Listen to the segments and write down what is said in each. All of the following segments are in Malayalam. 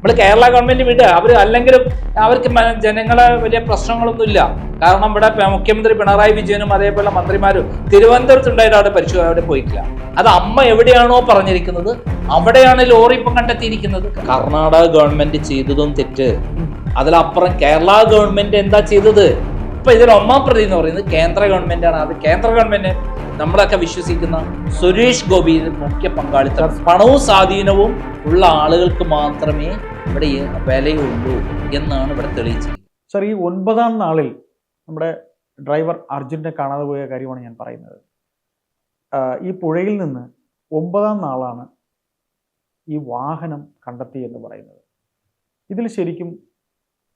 നമ്മൾ കേരള ഗവൺമെന്റ് വിട് അവർ അല്ലെങ്കിലും അവർക്ക് ജനങ്ങളെ വലിയ പ്രശ്നങ്ങളൊന്നുമില്ല. കാരണം ഇവിടെ മുഖ്യമന്ത്രി പിണറായി വിജയനും അതേപോലെ മന്ത്രിമാരും തിരുവനന്തപുരത്തുണ്ടായിട്ട് അവിടെ പരിശോധന അവിടെ പോയിട്ടില്ല. അത് അമ്മ എവിടെയാണോ പറഞ്ഞിരിക്കുന്നത്. അവിടെയാണ് ലോറി ഇപ്പം കണ്ടെത്തിയിരിക്കുന്നത്. കർണാടക ഗവൺമെന്റ് ചെയ്തതും തെറ്റ്. അതിലപ്പുറം കേരള ഗവൺമെന്റ് എന്താ ചെയ്തത്? ഇപ്പൊ ഇതിൽ ഒന്നാം പ്രതി എന്ന് പറയുന്നത് കേന്ദ്ര ഗവൺമെന്റ് ആണ്. അത് കേന്ദ്ര ഗവൺമെന്റ് നമ്മളൊക്കെ വിശ്വസിക്കുന്ന സുരേഷ് ഗോപിയിൽ മുഖ്യ പങ്കാളിത്തം. പണവും സ്വാധീനവും ഉള്ള ആളുകൾക്ക് മാത്രമേ ഇവിടെ വിലയുള്ളൂ എന്നാണ് ഇവിടെ തെളിയിച്ചത് സർ ഈ ഒൻപതാം നാളിൽ നമ്മുടെ ഡ്രൈവർ അർജുനെ കാണാതെ പോയ കാര്യമാണ് ഞാൻ പറയുന്നത്. ഈ പുഴയിൽ നിന്ന് ഒമ്പതാം നാളാണ് ഈ വാഹനം കണ്ടെത്തി എന്ന് പറയുന്നത്. ഇതിൽ ശരിക്കും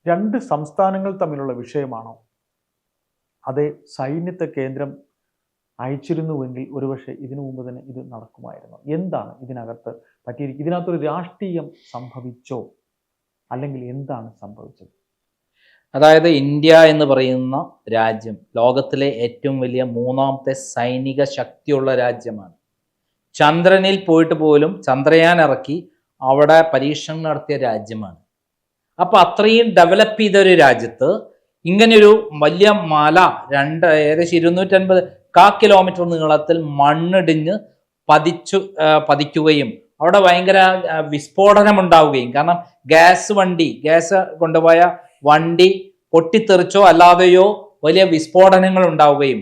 രണ്ട് സംസ്ഥാനങ്ങൾ തമ്മിലുള്ള വിഷയമാണോ? അതേ സൈന്യത്തെ കേന്ദ്രം അയച്ചിരുന്നുവെങ്കിൽ ഒരുപക്ഷെ ഇതിനു മുമ്പ് തന്നെ ഇത് നടക്കുമായിരുന്നു. എന്താണ് ഇതിനകത്ത് പറ്റിയിരിക്കുക ഇതിനകത്തൊരു രാഷ്ട്രീയം സംഭവിച്ചോ? അല്ലെങ്കിൽ എന്താണ് സംഭവിച്ചത്? അതായത് ഇന്ത്യ എന്ന് പറയുന്ന രാജ്യം ലോകത്തിലെ ഏറ്റവും വലിയ മൂന്നാമത്തെ സൈനിക ശക്തിയുള്ള രാജ്യമാണ്. ചന്ദ്രനിൽ പോയിട്ട് പോലും ചന്ദ്രയാൻ ഇറക്കി അവിടെ പരീക്ഷണം നടത്തിയ രാജ്യമാണ്. അപ്പൊ അത്രയും ഡെവലപ്പ് ചെയ്ത ഒരു രാജ്യത്ത് ഇങ്ങനെയൊരു വലിയ മല രണ്ട് ഏകദേശം ഇരുന്നൂറ്റൻപത് കാ കിലോമീറ്റർ നീളത്തിൽ മണ്ണിടിഞ്ഞ് പതിച്ചു പതിക്കുകയും അവിടെ ഭയങ്കര വിസ്ഫോടനം ഉണ്ടാവുകയും. കാരണം ഗ്യാസ് വണ്ടി ഗ്യാസ് കൊണ്ടുപോയ വണ്ടി പൊട്ടിത്തെറിച്ചോ അല്ലാതെയോ വലിയ വിസ്ഫോടനങ്ങൾ ഉണ്ടാവുകയും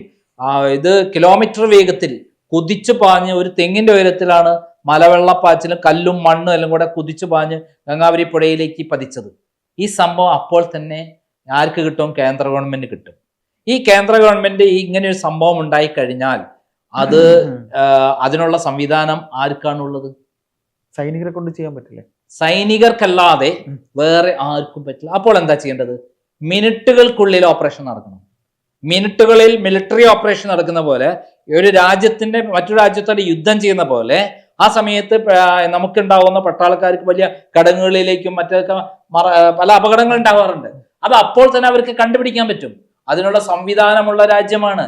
ഇത് കിലോമീറ്റർ വേഗത്തിൽ കുതിച്ചു പാഞ്ഞ് ഒരു തെങ്ങിന്റെ ഉയരത്തിലാണ് മലവെള്ളപ്പാച്ചിലും കല്ലും മണ്ണും എല്ലാം കൂടെ കുതിച്ചു പാഞ്ഞ് ഗംഗാവരി പുഴയിലേക്ക് പതിച്ചത്. ഈ സംഭവം അപ്പോൾ തന്നെ ആർക്ക് കിട്ടും? കേന്ദ്ര ഗവൺമെന്റ് കിട്ടും. ഈ കേന്ദ്ര ഗവൺമെന്റ് ഈ ഇങ്ങനെ ഒരു സംഭവം ഉണ്ടായി കഴിഞ്ഞാൽ അത് അതിനുള്ള സംവിധാനം ആർക്കാണുള്ളത്? സൈനികരെ കൊണ്ട് ചെയ്യാൻ പറ്റില്ല? സൈനികർക്കല്ലാതെ വേറെ ആർക്കും പറ്റില്ല. അപ്പോൾ എന്താ ചെയ്യേണ്ടത്? മിനിറ്റുകൾക്കുള്ളിൽ ഓപ്പറേഷൻ നടക്കണം. മിനിറ്റുകളിൽ മിലിറ്ററി ഓപ്പറേഷൻ നടക്കുന്ന പോലെ ഒരു രാജ്യത്തിന്റെ മറ്റു രാജ്യത്തോട് യുദ്ധം ചെയ്യുന്ന പോലെ ആ സമയത്ത് നമുക്കുണ്ടാവുന്ന പട്ടാളക്കാർക്ക് വലിയ കടങ്ങുകളിലേക്കും മറ്റൊക്കെ പല അപകടങ്ങൾ ഉണ്ടാവാറുണ്ട്. അത് അപ്പോൾ തന്നെ അവർക്ക് കണ്ടുപിടിക്കാൻ പറ്റും. അതിനുള്ള സംവിധാനമുള്ള രാജ്യമാണ്.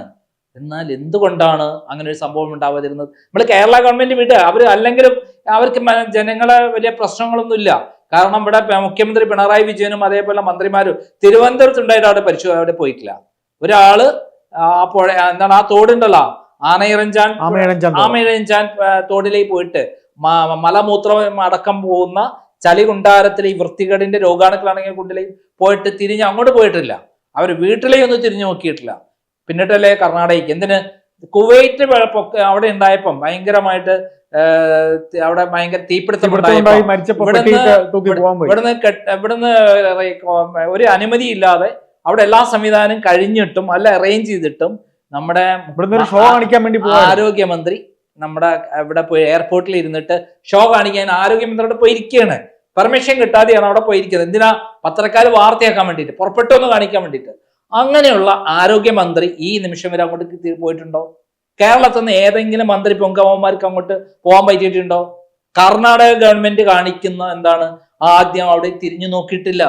എന്നാൽ എന്തുകൊണ്ടാണ് അങ്ങനെ ഒരു സംഭവം ഉണ്ടാവാതിരുന്നത്? നമ്മൾ കേരള ഗവൺമെന്റ് വിട്ട് അവർ അല്ലെങ്കിലും അവർക്ക് ജനങ്ങളെ വലിയ പ്രശ്നങ്ങളൊന്നുമില്ല. കാരണം ഇവിടെ മുഖ്യമന്ത്രി പിണറായി വിജയനും അതേപോലെ മന്ത്രിമാരും തിരുവനന്തപുരത്ത് തിരുവനന്തപുരത്തുണ്ടായിട്ട് അവിടെ പരിശോധന അവിടെ പോയിട്ടില്ല. ഒരാൾ ആ പുഴ എന്താണ് ആ തോടുണ്ടല്ലോ? ആനയിറഞ്ചാൻ ആമയിറഞ്ചാൻ തോടിലേക്ക് പോയിട്ട് മലമൂത്രം അടക്കം പോകുന്ന ചളി കുണ്ടാരത്തിലെ ഈ വൃത്തികേടിന്റെ രോഗാണുക്കളാണെങ്കിൽ കുണ്ടിലേക്ക് പോയിട്ട് തിരിഞ്ഞ് അങ്ങോട്ട് പോയിട്ടില്ല. അവർ വീട്ടിലേ ഒന്നും തിരിഞ്ഞു നോക്കിയിട്ടില്ല. പിന്നിട്ടല്ലേ കർണാടകയ്ക്ക്. എന്തിന്? കുവൈറ്റ് അവിടെ ഉണ്ടായപ്പം ഭയങ്കരമായിട്ട് അവിടെ ഭയങ്കര തീപിടുത്തം ഇവിടുന്ന് ഇവിടുന്ന് ഒരു അനുമതി ഇല്ലാതെ അവിടെ എല്ലാ സംവിധാനം കഴിഞ്ഞിട്ടും അല്ല അറേഞ്ച് ചെയ്തിട്ടും നമ്മുടെ ഷോ കാണിക്കാൻ വേണ്ടി ആരോഗ്യമന്ത്രി നമ്മുടെ ഇവിടെ പോയി എയർപോർട്ടിൽ ഇരുന്നിട്ട് ഷോ കാണിക്കാൻ ആരോഗ്യമന്ത്രിയോട് പോയിരിക്കുകയാണ് പെർമിഷൻ കിട്ടാതെയാണ് അവിടെ പോയിരിക്കുന്നത്. എന്തിനാ? പത്രക്കാർ വാർത്തയാക്കാൻ വേണ്ടിയിട്ട് പുറപ്പെട്ടു എന്ന് കാണിക്കാൻ വേണ്ടിയിട്ട്. അങ്ങനെയുള്ള ആരോഗ്യമന്ത്രി ഈ നിമിഷം വരെ അങ്ങോട്ട് പോയിട്ടുണ്ടോ? കേരളത്തിൽ നിന്ന് ഏതെങ്കിലും മന്ത്രി പൊങ്കമ്മമാർക്ക് അങ്ങോട്ട് പോകാൻ പറ്റിയിട്ടുണ്ടോ? കർണാടക ഗവൺമെന്റ് കാണിക്കുന്ന എന്താണ്? ആദ്യം അവിടെ തിരിഞ്ഞു നോക്കിയിട്ടില്ല.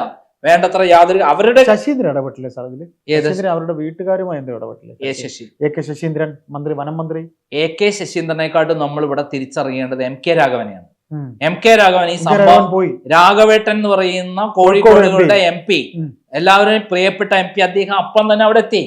വേണ്ടത്ര യാതൊരു അവരുടെ ശശീന്ദ്രൻ ഇടപെട്ടില്ലേ സാർ ഇതിൽ? ശശീന്ദ്രൻ അവരുടെ വീട്ടുകാരുമായി എന്തോ ഇടപെട്ടില്ലേ A Sasi A K Saseendran മന്ത്രി വനം മന്ത്രി? എ കെ ശശീന്ദ്രനെക്കാട്ടും നമ്മൾ ഇവിടെ തിരിച്ചറിയേണ്ടത് എം കെ രാഘവനെയാണ്. എം കെ രാഘവൻ ഈ സംഭവം പോയി. രാഘവേട്ടൻ എന്ന് പറയുന്ന കോഴിക്കോടുകളുടെ എം പി. എല്ലാവരും പ്രിയപ്പെട്ട എം പി. അദ്ദേഹം അപ്പം തന്നെ അവിടെ എത്തി.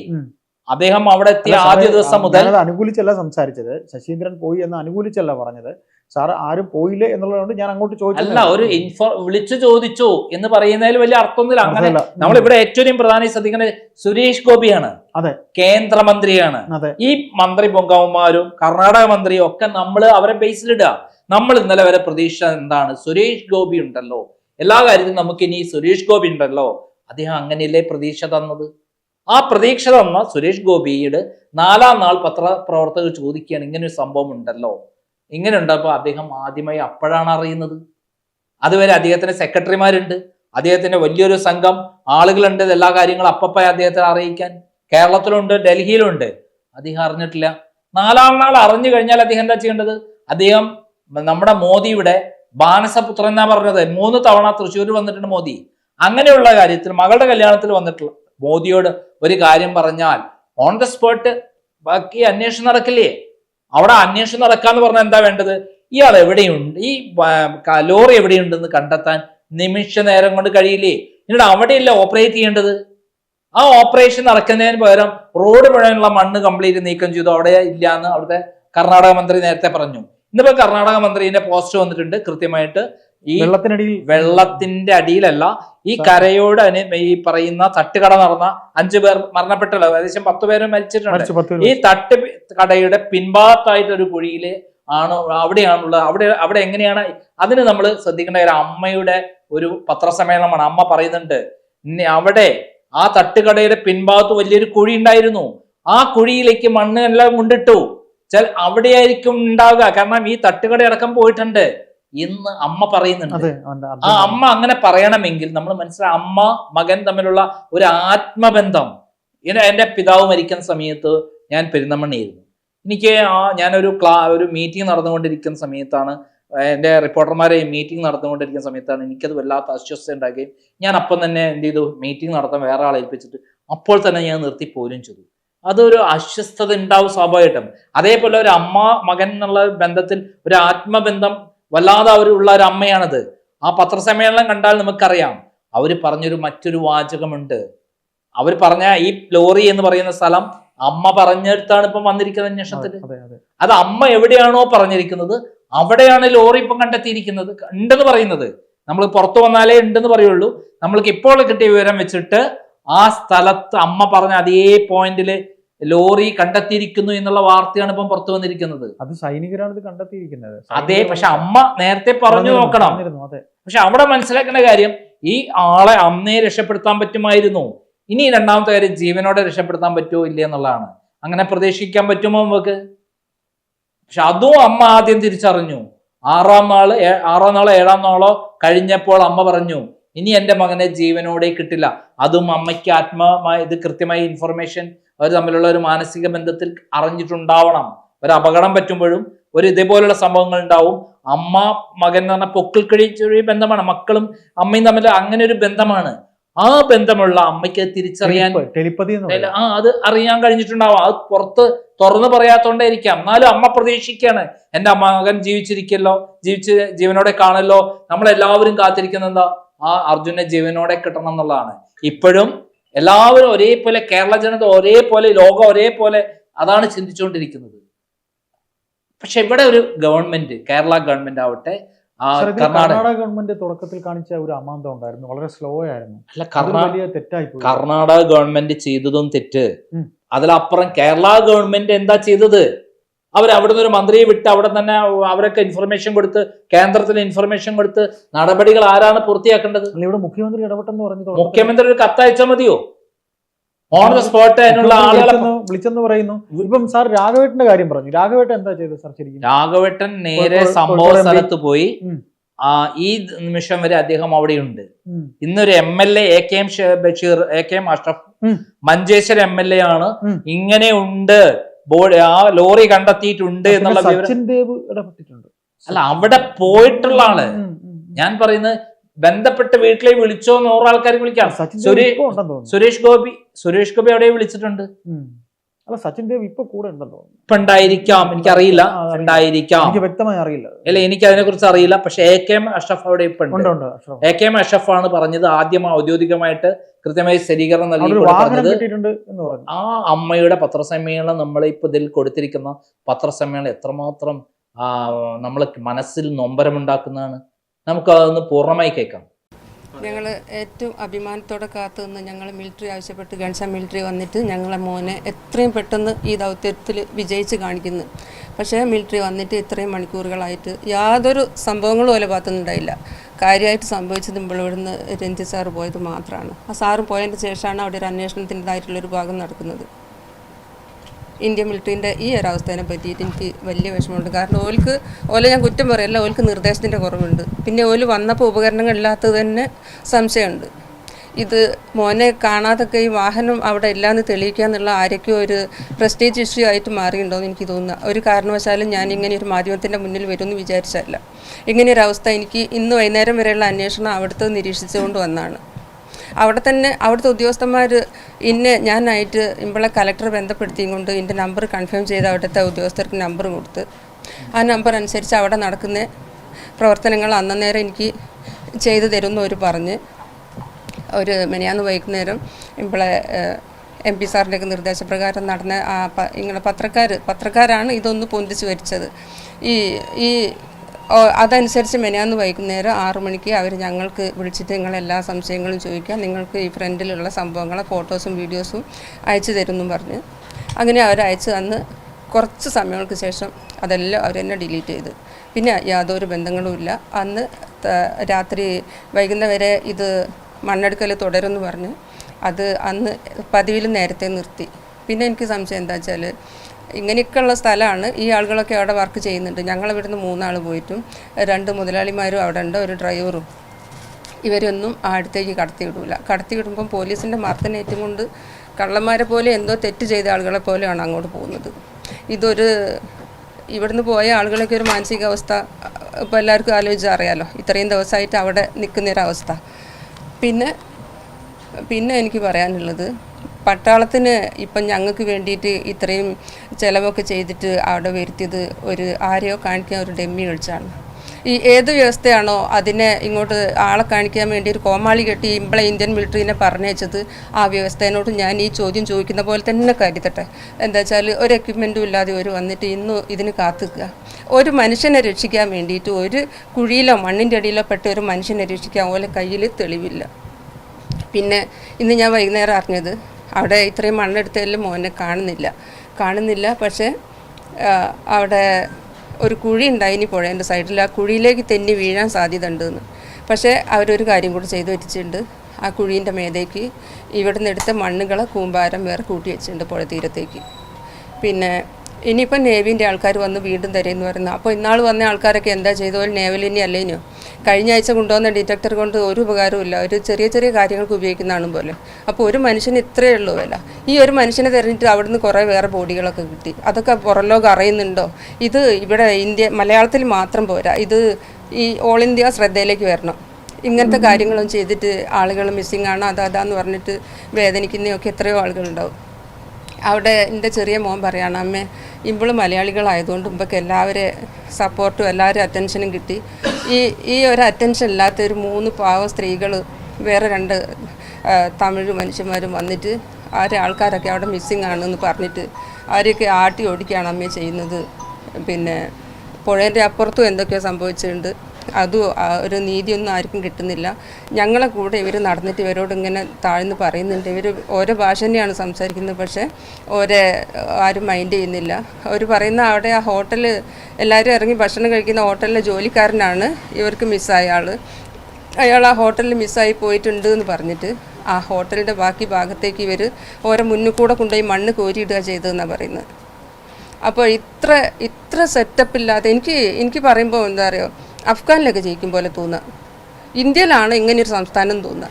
അദ്ദേഹം അവിടെ എത്തിയ ആദ്യ ദിവസം മുതൽ അനുകൂലിച്ചല്ല സംസാരിച്ചത്. ശശീന്ദ്രൻ പോയി എന്ന് അനുകൂലിച്ചല്ല പറഞ്ഞത്. സാർ ആരും പോയില്ലേ എന്നുള്ളതുകൊണ്ട് ഞാൻ അങ്ങോട്ട് ചോദിച്ചു അല്ല ഒരു ഇൻഫോ വിളിച്ചു ചോദിച്ചു എന്ന് പറയുന്നതിൽ വലിയ അർത്ഥമൊന്നുമില്ല. അങ്ങനെ നമ്മളിവിടെ ഏറ്റവും പ്രധാന ശ്രദ്ധിക്കുന്നത് സുരേഷ് ഗോപിയാണ്. അതെ. കേന്ദ്രമന്ത്രിയാണ്. ഈ മന്ത്രി പൊങ്കവന്മാരും കർണാടക മന്ത്രിയും ഒക്കെ നമ്മൾ അവരെ ബേസിലിടുക നമ്മൾ ഇന്നലെ വരെ പ്രതീക്ഷ എന്താണ്? സുരേഷ് ഗോപി ഉണ്ടല്ലോ. എല്ലാ കാര്യത്തിലും നമുക്ക് ഇനി സുരേഷ് ഗോപി ഉണ്ടല്ലോ. അദ്ദേഹം അങ്ങനെയല്ലേ പ്രതീക്ഷ തന്നത്? ആ പ്രതീക്ഷ തന്ന സുരേഷ് ഗോപിയുടെ നാലാം നാൾ പത്രപ്രവർത്തകർ ചോദിക്കുകയാണ് ഇങ്ങനെ ഒരു സംഭവം ഉണ്ടല്ലോ. ഇങ്ങനെ ഉണ്ടപ്പോൾ അദ്ദേഹം ആദ്യമായി അപ്പോഴാണ് അറിയുന്നത്? അതുവരെ അദ്ദേഹത്തിന് സെക്രട്ടറിമാരുണ്ട്. അദ്ദേഹത്തിന്റെ വലിയൊരു സംഘം ആളുകളുണ്ട്. എല്ലാ കാര്യങ്ങളും അപ്പപ്പോ അദ്ദേഹത്തെ അറിയിക്കാൻ. കേരളത്തിലുണ്ട് ഡൽഹിയിലുണ്ട്. അദ്ദേഹം അറിഞ്ഞിട്ടില്ല. നാലാം നാൾ അറിഞ്ഞു കഴിഞ്ഞാൽ അദ്ദേഹം എന്താ ചെയ്യേണ്ടത്? അദ്ദേഹം നമ്മുടെ മോദിയുടെ ബാനസപുത്രൻ എന്നാ പറഞ്ഞത്? മൂന്ന് തവണ തൃശ്ശൂർ വന്നിട്ടുണ്ട് മോദി. അങ്ങനെയുള്ള കാര്യത്തിൽ മകളുടെ കല്യാണത്തിൽ വന്നിട്ടുള്ള മോദിയോട് ഒരു കാര്യം പറഞ്ഞാൽ ഓൺ ദ സ്പോട്ട് ബാക്കി അന്വേഷണം നടക്കില്ലേ? അവിടെ അന്വേഷണം നടക്കാന്ന് പറഞ്ഞാൽ എന്താ വേണ്ടത്? ഇയാൾ എവിടെയുണ്ട്? ഈ ലോറി എവിടെയുണ്ടെന്ന് കണ്ടെത്താൻ നിമിഷ നേരം കൊണ്ട് കഴിയില്ലേ? എന്നിട്ട് അവിടെയല്ല ഓപ്പറേറ്റ് ചെയ്യേണ്ടത്? ആ ഓപ്പറേഷൻ നടക്കുന്നതിന് പകരം റോഡ് മുഴുവനുള്ള മണ്ണ് കംപ്ലീറ്റ് നീക്കം ചെയ്തു. അവിടെ ഇല്ല എന്ന് അവിടുത്തെ കർണാടക മന്ത്രി നേരത്തെ പറഞ്ഞു. ഇന്നിപ്പോ കർണാടക മന്ത്രിന്റെ പോസ്റ്റ് വന്നിട്ടുണ്ട്. കൃത്യമായിട്ട് ഈ വെള്ളത്തിനടിയിൽ വെള്ളത്തിന്റെ അടിയിലല്ല ഈ കരയോട് അനു ഈ പറയുന്ന തട്ടുകട നടന്ന അഞ്ചു പേർ മരണപ്പെട്ടല്ലോ. ഏകദേശം പത്ത് പേര് മരിച്ചിട്ടുണ്ട്. ഈ തട്ട് കടയുടെ പിൻഭാഗത്തായിട്ട് ഒരു കുഴിയിൽ ആണ് അവിടെയാണുള്ളത്? അവിടെ അവിടെ എങ്ങനെയാണ്? അതിന് നമ്മൾ ശ്രദ്ധിക്കേണ്ട ഒരു അമ്മയുടെ ഒരു പത്രസമ്മേളനമാണ്. അമ്മ പറയുന്നുണ്ട് ഇനി അവിടെ ആ തട്ടുകടയുടെ പിൻഭാഗത്ത് വലിയൊരു കുഴി ഉണ്ടായിരുന്നു. ആ കുഴിയിലേക്ക് മണ്ണ് എല്ലാം കൊണ്ടിട്ടു ചില അവിടെയായിരിക്കും ഉണ്ടാവുക. കാരണം ഈ തട്ടുകട അടക്കം പോയിട്ടുണ്ട്. എന്ന് അമ്മ പറയുന്നുണ്ട്. അതെ ആ അമ്മ അങ്ങനെ പറയണമെങ്കിൽ നമ്മൾ മനസ്സിലായി അമ്മ മകൻ തമ്മിലുള്ള ഒരു ആത്മബന്ധം. ഇനി എന്റെ പിതാവ് മരിക്കുന്ന സമയത്ത് ഞാൻ പെരുന്തമണ്ണയായിരുന്നു എനിക്ക് ആ ഞാനൊരു ക്ലാ ഒരു മീറ്റിംഗ് നടന്നുകൊണ്ടിരിക്കുന്ന സമയത്താണ് എന്റെ റിപ്പോർട്ടർമാരെ മീറ്റിംഗ് നടന്നുകൊണ്ടിരിക്കുന്ന സമയത്താണ് എനിക്കത് വല്ലാത്ത അസ്വസ്ഥത ഉണ്ടാക്കുകയും ഞാൻ അപ്പം തന്നെ എന്ത് ചെയ്തു? മീറ്റിംഗ് നടത്താൻ വേറെ ആളെ ഏൽപ്പിച്ചിട്ട് അപ്പോൾ തന്നെ ഞാൻ നിർത്തി പോലും ചെയ്തു. അതൊരു അസ്വസ്ഥത ഉണ്ടാവും സ്വാഭാവികമായിട്ടും. അതേപോലെ ഒരു അമ്മ മകൻ എന്നുള്ള ബന്ധത്തിൽ ഒരു ആത്മബന്ധം വല്ലാതെ അവരുള്ള ഒരു അമ്മയാണത്. ആ പത്രസമ്മേളനം കണ്ടാൽ നമുക്കറിയാം. അവർ പറഞ്ഞൊരു മറ്റൊരു വാചകമുണ്ട്. അവർ പറഞ്ഞ ഈ ലോറി എന്ന് പറയുന്ന സ്ഥലം അമ്മ പറഞ്ഞെടുത്താണ് ഇപ്പം വന്നിരിക്കുന്നത് അന്വേഷണത്തിൽ. അതെ അമ്മ എവിടെയാണോ പറഞ്ഞിരിക്കുന്നത് അവിടെയാണ് ലോറി ഇപ്പം കണ്ടെത്തിയിരിക്കുന്നത് ഉണ്ടെന്ന് പറയുന്നത്. നമ്മൾ പുറത്തു വന്നാലേ ഉണ്ടെന്ന് പറയുള്ളൂ. നമ്മൾക്ക് ഇപ്പോൾ കിട്ടിയ വിവരം വെച്ചിട്ട് ആ സ്ഥലത്ത് അമ്മ പറഞ്ഞ അതേ പോയിന്റിൽ ലോറി കണ്ടെത്തിയിരിക്കുന്നു എന്നുള്ള വാർത്തയാണ് ഇപ്പം പുറത്തു വന്നിരിക്കുന്നത്. അത് സൈനികരാണ് ഇത് കണ്ടെത്തിയിരിക്കുന്നത്. അതെ പക്ഷെ അമ്മ നേരത്തെ പറഞ്ഞു നോക്കണം. പക്ഷെ അവിടെ മനസ്സിലാക്കേണ്ട കാര്യം ഈ ആളെ അന്നേ രക്ഷപ്പെടുത്താൻ പറ്റുമായിരുന്നു. ഇനി രണ്ടാമത്തെ കാര്യം ജീവനോടെ രക്ഷപ്പെടുത്താൻ പറ്റുമോ ഇല്ല എന്നുള്ളതാണ്. അങ്ങനെ പ്രതീക്ഷിക്കാൻ പറ്റുമോ നമുക്ക്? പക്ഷെ അതും അമ്മ ആദ്യം തിരിച്ചറിഞ്ഞു. ആറാം നാൾ ആറാം നാളോ ഏഴാം നാളോ കഴിഞ്ഞപ്പോൾ അമ്മ പറഞ്ഞു ഇനി എന്റെ മകനെ ജീവനോടെ കിട്ടില്ല. അതും അമ്മയ്ക്ക് ആത്മമായ ഇത് കൃത്യമായ ഇൻഫർമേഷൻ അവർ തമ്മിലുള്ള ഒരു മാനസിക ബന്ധത്തിൽ അറിഞ്ഞിട്ടുണ്ടാവണം. ഒരു അപകടം പറ്റുമ്പോഴും ഒരു ഇതേപോലുള്ള സംഭവങ്ങൾ ഉണ്ടാവും. അമ്മ മകൻ എന്ന് പറഞ്ഞാൽ പൊക്കിൾ കഴിച്ചൊരു ബന്ധമാണ്. മക്കളും അമ്മയും തമ്മിൽ അങ്ങനെ ഒരു ബന്ധമാണ്. ആ ബന്ധമുള്ള അമ്മയ്ക്ക് തിരിച്ചറിയാൻ ടെലിപ്പതി ആ അത് അറിയാൻ കഴിഞ്ഞിട്ടുണ്ടാവാം. അത് പുറത്ത് തുറന്നു പറയാത്തോണ്ടായിരിക്കാം. എന്നാലും അമ്മ പ്രതീക്ഷിക്കുകയാണ്. എന്റെ മകൻ ജീവിച്ചിരിക്കല്ലോ ജീവിച്ച് ജീവനോടെ കാണല്ലോ. നമ്മളെല്ലാവരും കാത്തിരിക്കുന്ന എന്താ? ആ അർജുനെ ജീവനോടെ കിട്ടണം എന്നുള്ളതാണ്. ഇപ്പോഴും എല്ലാവരും ഒരേപോലെ കേരള ജനത ഒരേപോലെ ലോകം ഒരേപോലെ അതാണ് ചിന്തിച്ചുകൊണ്ടിരിക്കുന്നത്. പക്ഷെ ഇവിടെ ഒരു ഗവൺമെന്റ് കേരള ഗവൺമെന്റ് ആവട്ടെ കർണാടക ഗവൺമെന്റ് തുടക്കത്തിൽ കാണിച്ച ഒരു അമാന്തം ഉണ്ടായിരുന്നു. വളരെ സ്ലോ ആയിരുന്നു. അല്ല കർണാടക തെറ്റായി കർണാടക ഗവൺമെന്റ് ചെയ്തതും തെറ്റ്. അതിലപ്പുറം കേരള ഗവൺമെന്റ് എന്താ ചെയ്തത്? അവർ അവിടെ നിന്ന് ഒരു മന്ത്രിയെ വിട്ട് അവിടെ തന്നെ അവരൊക്കെ ഇൻഫർമേഷൻ കൊടുത്ത് കേന്ദ്രത്തിന് ഇൻഫർമേഷൻ കൊടുത്ത് നടപടികൾ ആരാണ് പൂർത്തിയാക്കേണ്ടത്? ഇവിടെ മുഖ്യമന്ത്രി ഇടപെട്ടെന്ന് പറഞ്ഞു മുഖ്യമന്ത്രി ഒരു കത്തയച്ചാൽ മതിയോ? ഓൺ ദ സ്പോട്ട് അതിനുള്ള ആളുകളെ വിളിച്ചെന്ന് പറയുന്നു. ഇപ്പം സാർ രാഘവേട്ടന്റെ കാര്യം പറഞ്ഞു. രാഘവേട്ടൻ എന്താ ചെയ്തത് സാർ ശരിക്കും? രാഘവേട്ടൻ നേരെ സംഭവ. സ്ഥലത്ത് പോയി. ആ ഈ നിമിഷം വരെ അദ്ദേഹം അവിടെയുണ്ട്. ഇന്നൊരു M L A A K M Basheer A K M Ashraf. Manjeshwaram M L A ആണ്. ഇങ്ങനെ ഉണ്ട്. ബോർഡ് ആ ലോറി കണ്ടെത്തിയിട്ടുണ്ട് എന്നുള്ള പിന്നെ വിവരം. സച്ചിൻ ദേവ് ഇടപെട്ടിട്ടുണ്ട് അല്ല അവിടെ പോയിട്ടുള്ള ആൾ. ഞാൻ പറയുന്നത് ബന്ധപ്പെട്ട് വീട്ടിലെ വിളിച്ചോ നൂറ് ആൾക്കാർ വിളിക്കാം. സുരേഷ് ഗോപി സുരേഷ് ഗോപി അവിടെ വിളിച്ചിട്ടുണ്ട്. അല്ല സച്ചിൻ ദേവ് ഇപ്പൊ കൂടെ ഉണ്ടെന്ന് തോന്നുന്നു. ഉണ്ടായിരിക്കാം. എനിക്കറിയില്ല. ആ, അറിയില്ല. ഉണ്ടായിരിക്കാം. എനിക്ക് വ്യക്തമായി അറിയില്ല. അല്ല എനിക്ക് അതിനെ കുറിച്ച് അറിയില്ല. പക്ഷെ എ കെ എം അഷഫ് അവിടെ ഇപ്പൊ. എ കെ എം അഷഫ് ആണ് പറഞ്ഞത് ആദ്യം ഔദ്യോഗികമായിട്ട് കൃത്യമായി സ്ഥിരീകരണം നൽകി ആ അമ്മയുടെ പത്രസമ്മേളനം നമ്മൾ ഇപ്പൊ ഇതിൽ കൊടുത്തിരിക്കുന്ന പത്രസമ്മേളനം എത്രമാത്രം നമ്മൾ മനസ്സിൽ നൊമ്പരമുണ്ടാക്കുന്നതാണ്. നമുക്ക് അതൊന്ന് പൂർണമായി കേൾക്കാം. ഞങ്ങൾ ഏറ്റവും അഭിമാനത്തോടെ കാത്തു നിന്ന് ഞങ്ങൾ മിലിറ്ററി ആവശ്യപ്പെട്ട് ഗൺസ മിലിറ്ററി വന്നിട്ട് ഞങ്ങളെ മോനെ എത്രയും പെട്ടെന്ന് ഈ ദൗത്യത്തിൽ വിജയിച്ച് കാണിക്കുന്നു. പക്ഷേ മിലിറ്ററി വന്നിട്ട് ഇത്രയും മണിക്കൂറുകളായിട്ട് യാതൊരു സംഭവങ്ങളും പോലെ ഭാഗത്തുനിന്നുണ്ടായില്ല. കാര്യമായിട്ട് സംഭവിച്ചത് ഇവിടുന്ന് രഞ്ജിത് സാറ് പോയത് മാത്രമാണ് ആ സാറ് പോയതിന് ശേഷമാണ് അവിടെ ഒരു അന്വേഷണത്തിന്റെതായിട്ടുള്ളൊരു ഭാഗം നടക്കുന്നത്. ഇന്ത്യൻ മിലിറ്ററിന്റെ ഈ ഒരു അവസ്ഥയെ പറ്റിയിട്ട് എനിക്ക് വലിയ വിഷമമുണ്ട്. കാരണം ഓൽക്ക് ഓലെ ഞാൻ കുറ്റം പറയല്ല ഓൽക്ക് നിർദ്ദേശത്തിന്റെ കുറവുണ്ട്. പിന്നെ ഓൽ വന്നപ്പോൾ ഉപകരണങ്ങൾ ഇല്ലാത്തത് തന്നെ സംശയമുണ്ട്. ഇത് മോനെ കാണാതൊക്കെ ഈ വാഹനം അവിടെ ഇല്ലാന്ന് തെളിയിക്കുക എന്നുള്ള ആരൊക്കെയോ ഒരു പ്രസ്റ്റേജ് ഇഷ്യൂ ആയിട്ട് മാറിയിട്ടുണ്ടോ എന്ന് എനിക്ക് തോന്നുന്നു. ഒരു കാരണവശാലും ഞാൻ ഇങ്ങനെ ഒരു മാധ്യമത്തിന്റെ മുന്നിൽ വരുമെന്ന് വിചാരിച്ചല്ല ഇങ്ങനെ ഒരു അവസ്ഥ എനിക്ക് ഇന്ന് വൈകുന്നേരം വരെയുള്ള അന്വേഷണം അവിടുത്തെ നിരീക്ഷിച്ചുകൊണ്ട് വന്നതാണ്. അവിടെ തന്നെ അവിടുത്തെ ഉദ്യോഗസ്ഥന്മാർ ഇന്നെ ഞാനായിട്ട് ഇമ്പളെ കലക്ടർ ബന്ധപ്പെടുത്തിയും കൊണ്ട് എന്റെ നമ്പർ കൺഫേം ചെയ്ത് അവിടുത്തെ ഉദ്യോഗസ്ഥർക്ക് നമ്പർ കൊടുത്ത്. ആ നമ്പർ അനുസരിച്ച് അവിടെ നടക്കുന്ന പ്രവർത്തനങ്ങൾ അന്നേരം എനിക്ക് ചെയ്തു തരുമെന്ന് അവർ പറഞ്ഞ്. ഒരു മെനിയാന്ന് വൈകുന്നേരം ഇമ്പളെ എം പി സാറിന്റെയൊക്കെ നിർദ്ദേശപ്രകാരം നടന്ന ആ ഇങ്ങനെ പത്രക്കാർ പത്രക്കാരാണ് ഇതൊന്ന് പൊന്തിച്ച് വരിച്ചത്. ഈ ഈ അതനുസരിച്ച് മെനിയാന്ന് വൈകുന്നേരം ആറു മണിക്ക് അവർ ഞങ്ങൾക്ക് വിളിച്ചിട്ട് നിങ്ങൾ എല്ലാ സംശയങ്ങളും ചോദിക്കുക നിങ്ങൾക്ക് ഈ ഫ്രണ്ടിലുള്ള സംഭവങ്ങളെ ഫോട്ടോസും വീഡിയോസും അയച്ചു തരുമെന്നും പറഞ്ഞ് അങ്ങനെ അവർ അയച്ചു തന്ന് കുറച്ച് സമയങ്ങൾക്ക് ശേഷം അതെല്ലാം അവർ തന്നെ ഡിലീറ്റ് ചെയ്ത്. പിന്നെ യാതൊരു ബന്ധങ്ങളുമില്ല അന്ന് രാത്രി വൈകുന്നേരം വരെ ഇത് മണ്ണെടുക്കൽ തുടരുമെന്ന് പറഞ്ഞ് അത് അന്ന് പതിവിൽ നേരത്തെ നിർത്തി. പിന്നെ എനിക്ക് സംശയം എന്താ വെച്ചാൽ ഇങ്ങനെയൊക്കെയുള്ള സ്ഥലമാണ്. ഈ ആളുകളൊക്കെ അവിടെ വർക്ക് ചെയ്യുന്നുണ്ട്. ഞങ്ങൾ ഇവിടുന്ന് മൂന്നാൾ പോയിട്ടും രണ്ട് മുതലാളിമാരും അവിടെ ഉണ്ട് ഒരു ഡ്രൈവറും ഇവരൊന്നും അടുത്തേക്ക് കടത്തി കടത്തിവിടുമ്പം കടത്തി വിടുമ്പം പോലീസിന്റെ മർദ്ദനേറ്റും കൊണ്ട് കള്ളന്മാരെ പോലെ എന്തോ തെറ്റ് ചെയ്ത ആളുകളെ പോലെയാണ് അങ്ങോട്ട് പോകുന്നത്. ഇതൊരു ഇവിടുന്ന് പോയ ആളുകളൊക്കെ ഒരു മാനസികാവസ്ഥ ഇപ്പോൾ എല്ലാവർക്കും ആലോചിച്ചാൽ അറിയാലോ. ഇത്രയും ദിവസമായിട്ട് അവിടെ നിൽക്കുന്നൊരവസ്ഥ. പിന്നെ പിന്നെ എനിക്ക് പറയാനുള്ളത് പട്ടാളത്തിന് ഇപ്പം ഞങ്ങൾക്ക് വേണ്ടിയിട്ട് ഇത്രയും ചിലവൊക്കെ ചെയ്തിട്ട് അവിടെ വരുത്തിയത് ഒരു ആരെയോ കാണിക്കാൻ ഒരു ഡെമ്മി കളിച്ചാണ് ഈ ഏത് വ്യവസ്ഥയാണോ അതിനെ ഇങ്ങോട്ട് ആളെ കാണിക്കാൻ വേണ്ടി ഒരു കോമാളി കെട്ടി ഇമ്പളെ ഇന്ത്യൻ മിലിറ്ററിനെ പറഞ്ഞയച്ചത് ആ വ്യവസ്ഥേനോട് ഞാൻ ഈ ചോദ്യം ചോദിക്കുന്ന പോലെ തന്നെ കരുതട്ടെ. എന്താ വെച്ചാൽ ഒരു എക്യുപ്മെന്റും ഇല്ലാതെ ഒരു വന്നിട്ട് ഇന്ന് ഇതിന് കാത്തുക്കുക. ഒരു മനുഷ്യനെ രക്ഷിക്കാൻ വേണ്ടിയിട്ട് ഒരു കുഴിയിലോ മണ്ണിന്റെ അടിയിലോ പെട്ട ഒരു മനുഷ്യനെ രക്ഷിക്കാൻ പോലെ കയ്യിൽ തെളിവില്ല. പിന്നെ ഇന്ന് ഞാൻ വൈകുന്നേരം അറിഞ്ഞത് അവിടെ ഇത്രയും മണ്ണെടുത്തതിൽ മോനെ കാണുന്നില്ല. കാണുന്നില്ല പക്ഷേ അവിടെ ഒരു കുഴി ഉണ്ടായിനി പുഴേന്റെ സൈഡിൽ. ആ കുഴിയിലേക്ക് തെന്നി വീഴാൻ സാധ്യത ഉണ്ടെന്ന് പക്ഷേ അവരൊരു കാര്യം കൂടി ചെയ്തു വെച്ചിട്ടുണ്ട്. ആ കുഴീന്റെ മേതേക്ക് ഇവിടുന്ന് എടുത്ത മണ്ണുകളെ കൂമ്പാരം വേറെ കൂട്ടി വെച്ചിട്ടുണ്ട് പുഴ തീരത്തേക്ക് പിന്നെ ഇനിയിപ്പം നേവിന്റെ ആൾക്കാർ വന്ന് വീണ്ടും തരുമെന്ന് പറയുന്നത് അപ്പോൾ ഇന്നാൾ വന്ന ആൾക്കാരൊക്കെ എന്താ ചെയ്തോ നേവലിനി അല്ലേനോ കഴിഞ്ഞ ആഴ്ച കൊണ്ടുവന്ന ഡിറ്റക്ടർ കൊണ്ട് ഒരു ഉപകാരമില്ല ഒരു ചെറിയ ചെറിയ കാര്യങ്ങൾക്ക് ഉപയോഗിക്കുന്നതാണ് പോലെ. അപ്പോൾ ഒരു മനുഷ്യന് ഇത്രയേ ഉള്ളൂ വില. ഈ ഒരു മനുഷ്യനെ തിരഞ്ഞിട്ട് അവിടുന്ന് കുറേ വേറെ ബോഡികളൊക്കെ കിട്ടി. അതൊക്കെ പുറം ലോകം അറിയുന്നുണ്ടോ? ഇത് ഇവിടെ ഇന്ത്യ മലയാളത്തിൽ മാത്രം പോരാ. ഇത് ഈ ഓൾ ഇന്ത്യ ശ്രദ്ധയിലേക്ക് വരണം. ഇങ്ങനത്തെ കാര്യങ്ങളും ചെയ്തിട്ട് ആളുകൾ മിസ്സിങ് ആണ് അതാ അതാന്ന് പറഞ്ഞിട്ട് വേദനിക്കുന്നതൊക്കെ എത്രയോ ആളുകളുണ്ടാവും. അവിടെ എന്റെ ചെറിയ മോൻ പറയാണ് അമ്മേ ഇവൾ മലയാളികളായതുകൊണ്ട് മുമ്പൊക്കെ എല്ലാവരെ സപ്പോർട്ടും എല്ലാവരും അറ്റൻഷനും കിട്ടി. ഈ ഈ ഒരു അറ്റൻഷൻ ഇല്ലാത്ത ഒരു മൂന്ന് പാവ സ്ത്രീകൾ വേറെ രണ്ട് തമിഴ് മനുഷ്യന്മാരും വന്നിട്ട് ആരെ ആൾക്കാരൊക്കെ അവിടെ മിസ്സിങ് ആണെന്ന് പറഞ്ഞിട്ട് അവരെയൊക്കെ ആട്ടി ഓടിക്കുകയാണ് അമ്മയെ ചെയ്യുന്നത്. പിന്നെ പുഴേന്റെ അപ്പുറത്തും എന്തൊക്കെയോ സംഭവിച്ചിട്ടുണ്ട്. അതും ഒരു നീതിയൊന്നും ആർക്കും കിട്ടുന്നില്ല. ഞങ്ങളെ കൂടെ ഇവർ നടന്നിട്ട് ഇവരോട് ഇങ്ങനെ താഴ്ന്ന് പറയുന്നുണ്ട്. ഇവർ ഓരോ ഭാഷ തന്നെയാണ് സംസാരിക്കുന്നത്. പക്ഷേ ഓരോ ആരും മൈൻഡ് ചെയ്യുന്നില്ല. അവർ പറയുന്ന അവിടെ ആ ഹോട്ടൽ എല്ലാവരും ഇറങ്ങി ഭക്ഷണം കഴിക്കുന്ന ഹോട്ടലിലെ ജോലിക്കാരനാണ്. ഇവർക്ക് മിസ്സായ ആൾ അയാൾ ആ ഹോട്ടലിൽ മിസ്സായി പോയിട്ടുണ്ട് എന്ന് പറഞ്ഞിട്ട് ആ ഹോട്ടലിന്റെ ബാക്കി ഭാഗത്തേക്ക് ഇവർ ഓരോ മുന്നിൽ കൂടെ കൊണ്ടുപോയി മണ്ണ് കോരിയിടുക ചെയ്തതെന്നാണ് പറയുന്നത്. അപ്പോൾ ഇത്ര ഇത്ര സെറ്റപ്പ് ഇല്ലാതെ എനിക്ക് എനിക്ക് പറയുമ്പോൾ എന്താ പറയുക അഫ്ഗാനിലൊക്കെ ജയിക്കും പോലെ തോന്നുക. ഇന്ത്യയിലാണ് ഇങ്ങനെയൊരു സംസ്ഥാനം തോന്നുക.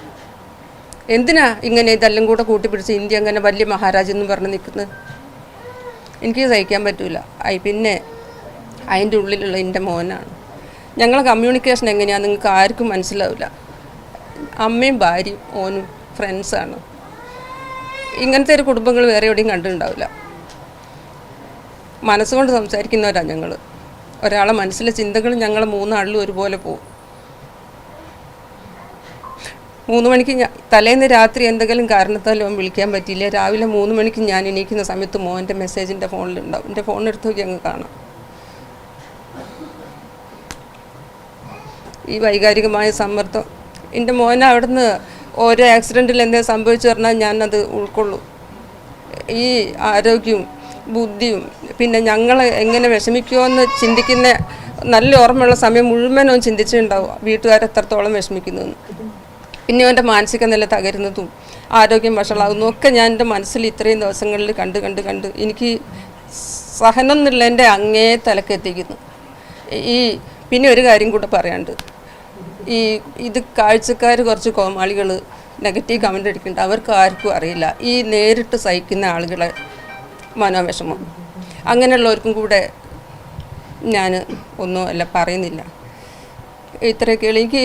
എന്തിനാ ഇങ്ങനെ ഇതെല്ലാം കൂടെ കൂട്ടിപ്പിടിച്ച് ഇന്ത്യ അങ്ങനെ വലിയ മഹാരാജെന്ന് പറഞ്ഞ് നിൽക്കുന്നത്? എനിക്ക് സഹിക്കാൻ പറ്റില്ല ഐ പിന്നെ അതിന്റെ ഉള്ളിലുള്ള എന്റെ മോനാണ്. ഞങ്ങളെ കമ്മ്യൂണിക്കേഷൻ എങ്ങനെയാണ് നിങ്ങൾക്ക് ആർക്കും മനസ്സിലാവില്ല. അമ്മയും ഭാര്യയും ഓനും ഫ്രണ്ട്സാണ് ഇങ്ങനത്തെ ഒരു കുടുംബങ്ങൾ വേറെ എവിടെയും കണ്ടിട്ടുണ്ടാവില്ല. മനസ്സുകൊണ്ട് സംസാരിക്കുന്നവരാണ് ഞങ്ങൾ ഒരാളെ മനസ്സിലെ ചിന്തകൾ ഞങ്ങൾ മൂന്നാളിലും ഒരുപോലെ പോകും മൂന്ന് മണിക്ക് ഞാൻ തലേന്ന് രാത്രി എന്തെങ്കിലും കാരണത്താലും വിളിക്കാൻ പറ്റിയില്ല. രാവിലെ മൂന്ന് മണിക്ക് ഞാൻ എണീക്കുന്ന സമയത്ത് മോന്റെ മെസ്സേജ് ഫോണിലുണ്ടാവും എന്റെ ഫോൺ എടുത്ത് നോക്കി അങ്ങ് കാണാം. ഈ വൈകാരികമായ സമ്മർദ്ദം. എന്റെ മോൻ അവിടുന്ന് ഓരോ ആക്സിഡന്റിൽ എന്തെങ്കിലും സംഭവിച്ചു പറഞ്ഞാൽ ഞാനത് ഉൾക്കൊള്ളും. ഈ ആരോഗ്യവും ബുദ്ധിയും പിന്നെ ഞങ്ങൾ എങ്ങനെ വിഷമിക്കുമെന്ന് ചിന്തിക്കുന്ന നല്ല ഓർമ്മയുള്ള സമയം മുഴുവനും ചിന്തിച്ചിട്ടുണ്ടാവും. വീട്ടുകാർ എത്രത്തോളം വിഷമിക്കുന്നു പിന്നെ അവന്റെ മാനസിക നില തകരുന്നതും ആരോഗ്യം വഷളാകുന്നതും ഒക്കെ ഞാൻ എന്റെ മനസ്സിൽ ഇത്രയും ദിവസങ്ങളിൽ കണ്ട് കണ്ട് കണ്ട് എനിക്ക് സഹനം എന്നുള്ള എന്റെ അങ്ങേ തലക്കെത്തിക്കുന്നു ഈ പിന്നെ ഒരു കാര്യം കൂടെ പറയാണ്ട് ഈ ഇത് കാഴ്ചക്കാർ കുറച്ച് കോമാളികൾ നെഗറ്റീവ് കമന്റ് അടിക്കുന്നുണ്ട്. അവർക്ക് ആർക്കും അറിയില്ല. ഈ നേരിട്ട് സഹിക്കുന്ന ആളുകളെ മനോവിഷമം. അങ്ങനെയുള്ളവർക്കും കൂടെ ഞാൻ ഒന്നും അല്ല പറയുന്നില്ല. ഇത്രയൊക്കെ എനിക്ക്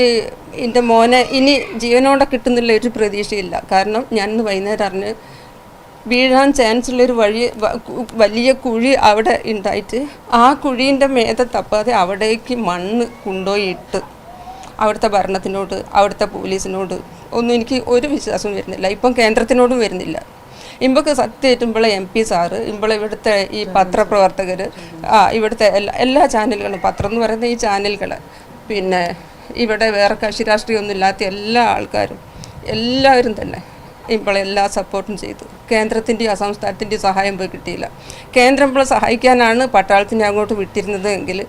എന്റെ മോനെ ഇനി ജീവനോടെ കിട്ടുന്നില്ല ഒരു പ്രതീക്ഷയില്ല. കാരണം ഞാൻ ഇന്ന് വൈകുന്നേരം അറിഞ്ഞ് വീഴാൻ ചാൻസ് ഉള്ളൊരു വഴി വലിയ കുഴി അവിടെ ഉണ്ടായിട്ട് ആ കുഴീന്റെ മേത തപ്പാതെ അവിടേക്ക് മണ്ണ് കൊണ്ടുപോയി ഇട്ട് അവിടുത്തെ ഭരണത്തിനോട് അവിടുത്തെ പോലീസിനോട് ഒന്നും എനിക്ക് ഒരു വിശ്വാസവും വരുന്നില്ല. ഇപ്പം കേന്ദ്രത്തിനോടും വരുന്നില്ല. ഇമ്പക്ക് സത്യമായിട്ട് ഇമ്പളെ എം പി സാറ് ഇമ്പളെ ഇവിടുത്തെ ഈ പത്രപ്രവർത്തകർ ആ ഇവിടുത്തെ എല്ലാ എല്ലാ ചാനലുകളും പത്രം എന്ന് പറയുന്ന ഈ ചാനലുകൾ പിന്നെ ഇവിടെ വേറെ കക്ഷി രാഷ്ട്രീയമൊന്നും ഇല്ലാത്ത എല്ലാ ആൾക്കാരും എല്ലാവരും തന്നെ ഇപ്പോൾ എല്ലാ സപ്പോർട്ടും ചെയ്തു. കേന്ദ്രത്തിന്റെയും സംസ്ഥാനത്തിന്റെയും സഹായം പോയി കിട്ടിയില്ല. കേന്ദ്രം ഇപ്പോൾ സഹായിക്കാനാണ് പട്ടാളത്തിനെ അങ്ങോട്ട് വിട്ടിരുന്നത് എങ്കിൽ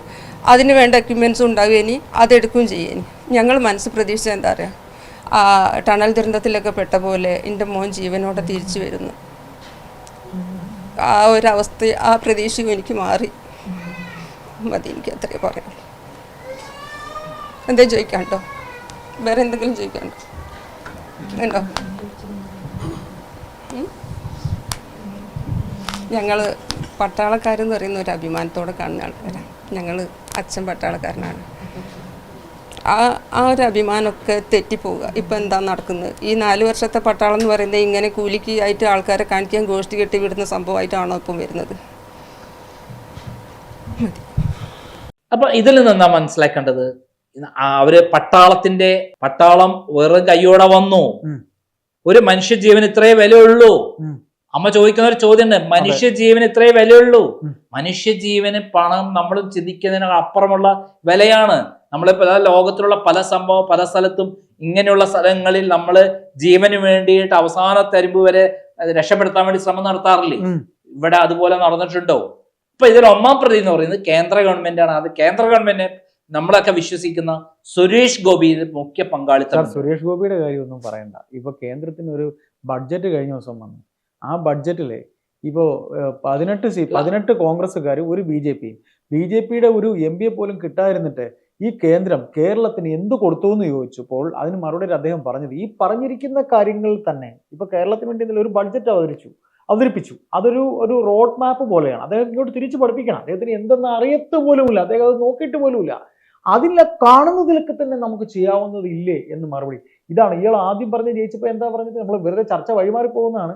അതിന് വേണ്ട എക്യുപ്മെൻസും ഉണ്ടാവുക ഇനി അതെടുക്കുകയും ചെയ്യേനി ഞങ്ങൾ മനസ്സ് പ്രതീക്ഷിച്ച എന്താ പറയുക ആ ടണൽ ദുരന്തത്തിലൊക്കെ പെട്ട പോലെ എന്റെ മോൻ ജീവനോടെ തിരിച്ചു വരുന്നു. ആ ഒരവസ്ഥ ആ പ്രതീക്ഷയും എനിക്ക് മാറി. മതി എനിക്ക് അത്രയും പറയാം. എന്തേ ചോദിക്കാണ്ടോ വേറെ എന്തെങ്കിലും ചോദിക്കാണ്ടോ ഉണ്ടോ? ഞങ്ങൾ പട്ടാളക്കാരെന്ന് പറയുന്ന ഒരു അഭിമാനത്തോടെ കാണുന്ന ആൾക്കാരാണ് ഞങ്ങൾ അച്ഛൻ പട്ടാളക്കാരനാണ്. ആ ആ ഒരു അഭിമാനമൊക്കെ തെറ്റിപ്പോവുക. ഇപ്പം എന്താ നടക്കുന്നത്? ഈ നാല് വർഷത്തെ പട്ടാളം എന്ന് പറയുന്നത് ഇങ്ങനെ കൂലിക്ക് ആയിട്ട് ആൾക്കാരെ കാണിക്കാൻ ഗോഷ്ടി കെട്ടി വിടുന്ന സംഭവമായിട്ടാണോ ഇപ്പം വരുന്നത്? അപ്പൊ ഇതിൽ നിന്നാ മനസ്സിലാക്കേണ്ടത്? അവർ പട്ടാളത്തിന്റെ പട്ടാളം വെറും കയ്യോടെ വന്നു. ഒരു മനുഷ്യ ജീവൻ ഇത്രേ വിലയുള്ളൂ അമ്മ ചോദിക്കുന്ന ഒരു ചോദ്യമുണ്ട്. മനുഷ്യ ജീവൻ ഇത്രേ വിലയുള്ളൂ. മനുഷ്യ ജീവന് പണം നമ്മൾ ചിന്തിക്കുന്നതിന് അപ്പുറമുള്ള വിലയാണ്. നമ്മളിപ്പോ പല ലോകത്തിലുള്ള പല സംഭവം പല സ്ഥലത്തും ഇങ്ങനെയുള്ള സ്ഥലങ്ങളിൽ നമ്മൾ ജീവന് വേണ്ടിയിട്ട് അവസാന തരുമ്പ് വരെ രക്ഷപ്പെടുത്താൻ വേണ്ടി ശ്രമം നടത്താറില്ലേ? ഇവിടെ അതുപോലെ നടന്നിട്ടുണ്ടോ? ഇപ്പൊ ഇതിൽ ഒന്നാം പ്രതി എന്ന് പറയുന്നത് കേന്ദ്ര ഗവൺമെന്റ് ആണ്. അത് കേന്ദ്ര ഗവൺമെന്റ് നമ്മളൊക്കെ വിശ്വസിക്കുന്ന സുരേഷ് ഗോപി മുഖ്യ പങ്കാളിത്തം സുരേഷ് ഗോപിയുടെ കാര്യമൊന്നും പറയണ്ട. ഇപ്പൊ കേന്ദ്രത്തിന് ഒരു ബഡ്ജറ്റ് കഴിഞ്ഞ ദിവസം വന്നു. ആ ബഡ്ജറ്റിൽ ഇപ്പോ പതിനെട്ട് സീറ്റ് പതിനെട്ട് കോൺഗ്രസ്സുകാർ ഒരു ബി ജെ പിയും ബി ജെ പിയുടെ ഒരു എം പിയെ പോലും കിട്ടാതിരുന്നിട്ട് ഈ കേന്ദ്രം കേരളത്തിന് എന്ത് കൊടുത്തു എന്ന് ചോദിച്ചപ്പോൾ അതിന് മറുപടി അദ്ദേഹം പറഞ്ഞത് ഈ പറഞ്ഞിരിക്കുന്ന കാര്യങ്ങൾ തന്നെ ഇപ്പൊ കേരളത്തിന് വേണ്ടി ഇന്നലെ ഒരു ബഡ്ജറ്റ് അവതരിച്ചു അവതരിപ്പിച്ചു. അതൊരു ഒരു റോഡ് മാപ്പ് പോലെയാണ്. അദ്ദേഹം ഇങ്ങോട്ട് തിരിച്ചു പഠിപ്പിക്കണം. അദ്ദേഹത്തിന് എന്തെന്ന് അറിയത്ത് പോലുമില്ല. അദ്ദേഹം അത് നോക്കിയിട്ട് പോലുമില്ല. അതിലെ കാണുന്നതിലൊക്കെ തന്നെ നമുക്ക് ചെയ്യാവുന്നത് ഇല്ലേ എന്ന് മറുപടി. ഇതാണ് ഇയാൾ ആദ്യം പറഞ്ഞ് ജയിച്ചപ്പോ എന്താ പറഞ്ഞത്? നമ്മൾ വെറുതെ ചർച്ച വഴിമാറി പോകുന്നതാണ്.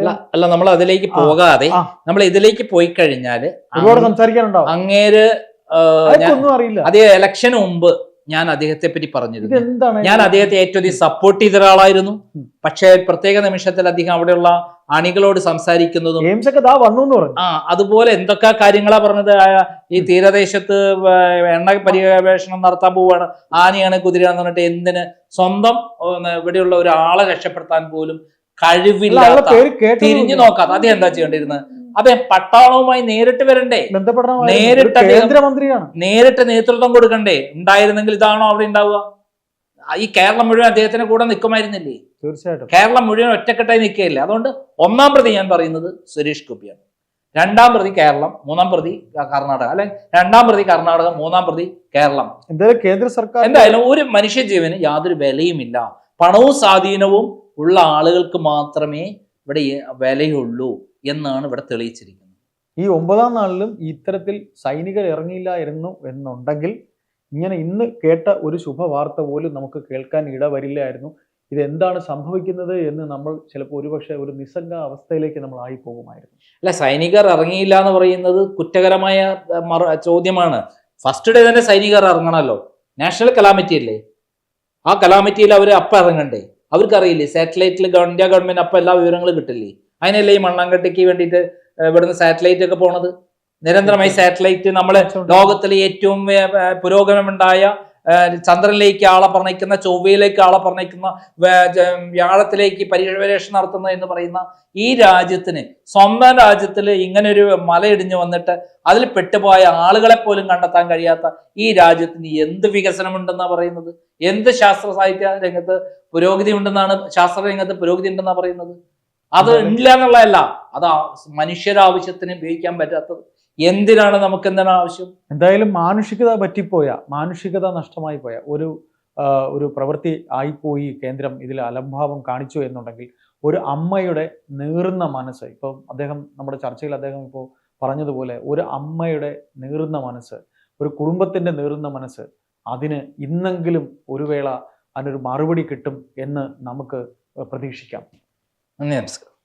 അല്ല അല്ല നമ്മൾ അതിലേക്ക് പോകാതെ നമ്മൾ ഇതിലേക്ക് പോയി കഴിഞ്ഞാൽ ഒരുപാട് സംസാരിക്കാനുണ്ടാവും. അങ്ങേര് അതേ ഇലക്ഷന് മുമ്പ് ഞാൻ അദ്ദേഹത്തെ പറ്റി പറഞ്ഞിരുന്നു. ഞാൻ അദ്ദേഹത്തെ ഏറ്റവും അധികം സപ്പോർട്ട് ചെയ്ത ഒരാളായിരുന്നു. പക്ഷേ പ്രത്യേക നിമിഷത്തിൽ അദ്ദേഹം അവിടെയുള്ള അണികളോട് സംസാരിക്കുന്നതും ആ അതുപോലെ എന്തൊക്കെ കാര്യങ്ങളാ പറഞ്ഞത്? ഈ തീരദേശത്ത് എണ്ണ പര്യവേഷണം നടത്താൻ പോവാണ്. ആനയാണ് കുതിരയാണെന്ന് പറഞ്ഞിട്ട് എന്തിന് സ്വന്തം ഇവിടെയുള്ള ഒരാളെ രക്ഷപ്പെടുത്താൻ പോലും കഴിവില്ലാത്ത തിരിഞ്ഞു നോക്കാത്ത അദ്ദേഹം എന്താ ചെയ്യേണ്ടിരുന്നത് അദ്ദേഹം പട്ടാളവുമായി നേരിട്ട് വരണ്ടേ? നേരിട്ട് കേന്ദ്രമന്ത്രിയാണ്. നേരിട്ട് നേതൃത്വം കൊടുക്കണ്ടേ? ഉണ്ടായിരുന്നെങ്കിൽ ഇതാണോ അവിടെ ഉണ്ടാവുക? ഈ കേരളം മുഴുവൻ അദ്ദേഹത്തിന് കൂടെ നിൽക്കുമായിരുന്നില്ലേ? തീർച്ചയായിട്ടും. കേരളം മുഴുവൻ ഒറ്റക്കെട്ടായി നിൽക്കുകയില്ല? അതുകൊണ്ട് ഒന്നാം പ്രതി ഞാൻ പറയുന്നത് സുരേഷ് ഗോപിയാണ്. രണ്ടാം പ്രതി കേരളം മൂന്നാം പ്രതി കർണാടക. അല്ലെ? രണ്ടാം പ്രതി കർണാടക മൂന്നാം പ്രതി കേരളം. എന്തായാലും കേന്ദ്ര സർക്കാർ എന്തായാലും ഒരു മനുഷ്യജീവന് യാതൊരു വിലയുമില്ല. പണവും സ്വാധീനവും ഉള്ള ആളുകൾക്ക് മാത്രമേ ഇവിടെ വിലയുള്ളൂ. എന്നാണ് ഇവിടെ തെളിയിച്ചിരിക്കുന്നത്. ഈ ഒമ്പതാം നാളിലും ഇത്തരത്തിൽ സൈനികർ ഇറങ്ങിയില്ലായിരുന്നു എന്നുണ്ടെങ്കിൽ ഇങ്ങനെ ഇന്ന് കേട്ട ഒരു ശുഭവാർത്ത പോലും നമുക്ക് കേൾക്കാൻ ഇടവരില്ലായിരുന്നു. ഇതെന്താണ് സംഭവിക്കുന്നത് എന്ന് നമ്മൾ ചിലപ്പോൾ ഒരുപക്ഷെ ഒരു നിസ്സംഗ അവസ്ഥയിലേക്ക് നമ്മൾ ആയി പോകുമായിരുന്നു അല്ല സൈനികർ ഇറങ്ങിയില്ല എന്ന് പറയുന്നത് കുറ്റകരമായ ചോദ്യമാണ്. ഫസ്റ്റ് ഡേ തന്നെ സൈനികർ ഇറങ്ങണമല്ലോ. നാഷണൽ കലാമിറ്റി അല്ലേ? ആ കലാമിറ്റിയിൽ അവർ അപ്പം ഇറങ്ങണ്ടേ? അവർക്കറിയില്ലേ സാറ്റലൈറ്റിൽ ഇന്ത്യ ഗവൺമെന്റ് അപ്പം എല്ലാ വിവരങ്ങളും കിട്ടില്ലേ? അതിനല്ലേ ഈ മണ്ണാങ്കട്ടിക്ക് വേണ്ടിയിട്ട് ഇവിടുന്ന് സാറ്റലൈറ്റ് ഒക്കെ പോണത്? നിരന്തരമായി സാറ്റലൈറ്റ് നമ്മൾ ലോകത്തിലെ ഏറ്റവും പുരോഗമനമുണ്ടായ ചന്ദ്രനിലേക്ക് ആളെ പറഞ്ഞിരിക്കുന്ന ചൊവ്വയിലേക്ക് ആളെ പറഞ്ഞിരിക്കുന്ന വ്യാഴത്തിലേക്ക് പര്യവേഷണം നടത്തുന്ന എന്ന് പറയുന്ന ഈ രാജ്യത്തിന് സ്വന്തം രാജ്യത്തിൽ ഇങ്ങനെ ഒരു മലയിടിഞ്ഞു വന്നിട്ട് അതിൽ പെട്ടുപോയ ആളുകളെ പോലും കണ്ടെത്താൻ കഴിയാത്ത ഈ രാജ്യത്തിന് എന്ത് വികസനമുണ്ടെന്നാണ് പറയുന്നത്? എന്ത് ശാസ്ത്ര സാഹിത്യ രംഗത്ത് പുരോഗതി ഉണ്ടെന്നാണ് ശാസ്ത്ര രംഗത്ത് പുരോഗതി ഉണ്ടെന്നാണ് പറയുന്നത്? അത്. ഇല്ല എന്നുള്ളതല്ല അത് മനുഷ്യരാവശ്യത്തിന് ഉപയോഗിക്കാൻ പറ്റാത്തത്. എന്തിനാണ് നമുക്ക് എന്താണ് ആവശ്യം? എന്തായാലും മാനുഷികത പറ്റിപ്പോയ. മാനുഷികത നഷ്ടമായി പോയ. ഒരു ഒരു പ്രവൃത്തി ആയിപ്പോയി കേന്ദ്രം ഇതിൽ അലംഭാവം കാണിച്ചു എന്നുണ്ടെങ്കിൽ ഒരു അമ്മയുടെ നീറുന്ന മനസ്സ് ഇപ്പം അദ്ദേഹം നമ്മുടെ ചർച്ചയിൽ അദ്ദേഹം ഇപ്പോൾ പറഞ്ഞതുപോലെ ഒരു അമ്മയുടെ നീറുന്ന മനസ്സ് ഒരു കുടുംബത്തിന്റെ നീറുന്ന മനസ്സ് അതിന് ഇന്നെങ്കിലും ഒരു വേള അതിനൊരു മറുപടി കിട്ടും എന്ന് നമുക്ക് പ്രതീക്ഷിക്കാം. не б сказав.